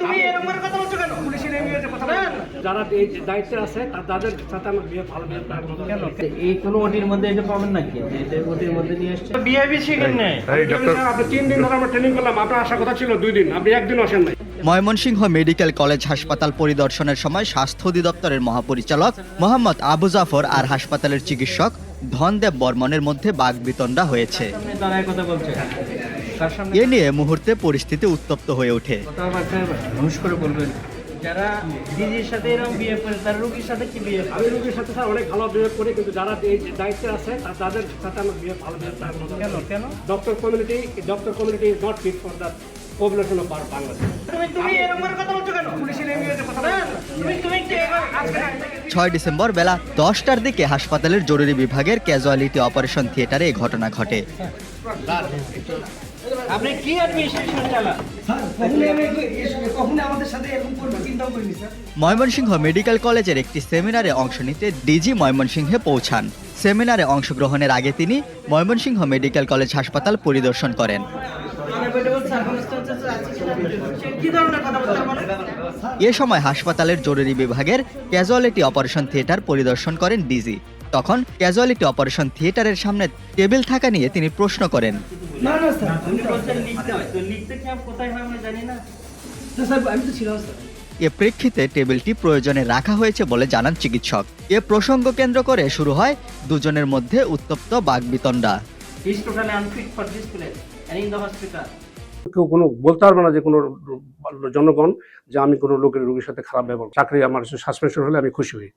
তুমি এরকম করে কথা বলছো কেন? পুলিশের এমনিতে কথা বলছো যারা এই দায়িত্বে আছে তাদের সাথে আমার বিয়ে ভালো বিয়ে কেন? এই কোনো ওটির মধ্যে এটা পাবেন নাকি? এটা ওটির মধ্যে নিয়ে এসছে। বিআইবি শিখেন নাই। আপনি তিন দিন ধরে আমার ট্রেনিং করলাম আপনার আসার কথা ছিল দুই দিন আপনি একদিন আসেন নাই। ময়মনসিংহ মেডিকেল কলেজ হাসপাতাল পরিদর্শনের সময় স্বাস্থ্য অধিদপ্তরের মহাপরিচালক মোহাম্মদ আবু জাফর আর হাসপাতালের চিকিৎসক ধনদেব বর্মনের মধ্যে বাঘ বাগবিতণ্ডা হয়েছে এ নিয়ে মুহূর্তে পরিস্থিতি উত্তপ্ত হয়ে ওঠে। কথাবার্তা করে বলবেন। যারা দিদির সাথে এরকম বিয়ে করে তার রুগীর সাথে কি বিয়ে আমি রোগীর সাথে স্যার অনেক ভালো বিহেভ করি কিন্তু যারা এই দায়িত্বে আছে তাদের সাথে আমার বিয়ে ভালো বিহেভ কেন কেন? Doctor community doctor community is not fit for the population of Bangladesh তুমি তুমি এরকম কথা বলছো কেন? পুলিশের এমনিতে কথা তুমি তুমি কি? এবার- আজকে ছয় ডিসেম্বর বেলা দশটার দিকে হাসপাতালের জরুরি বিভাগের ক্যাজুয়ালিটি অপারেশন থিয়েটারে এই ঘটনা ঘটে। আপনি কি অ্যাডমিনিস্ট্রেশন চালান? ময়মনসিংহ মেডিকেল কলেজের একটি সেমিনারে অংশ নিতে ডিজি ময়মনসিংহে পৌঁছান। সেমিনারে অংশগ্রহণের আগে তিনি ময়মনসিংহ মেডিকেল কলেজ হাসপাতাল পরিদর্শন করেন। এ সময় হাসপাতালের জরুরি বিভাগের ক্যাজুয়ালিটি অপারেশন থিয়েটার পরিদর্শন করেন ডিজি। তখন ক্যাজুয়ালিটি অপারেশন থিয়েটারের সামনে টেবিল থাকা নিয়ে তিনি প্রশ্ন করেন। আপনি বলছেন লিখতে হয় তো লিখতে কি আমি কোথায় হয় আমরা জানি না। এ প্রেক্ষিতে টেবিলটি প্রয়োজনে রাখা হয়েছে বলে জানান চিকিৎসক। এ প্রসঙ্গ কেন্দ্র করে শুরু হয় দুজনের মধ্যে উত্তপ্ত বাগবিতণ্ডা। Is totally unfit for this place and in the hospital কেউ কোনো বলতে পারবে না যে কোনো জনগণ যে আমি কোনো লোকের রোগীর সাথে খারাপ ব্যবহার চাকরি আমার সাসপেনশন হলে আমি খুশি হই।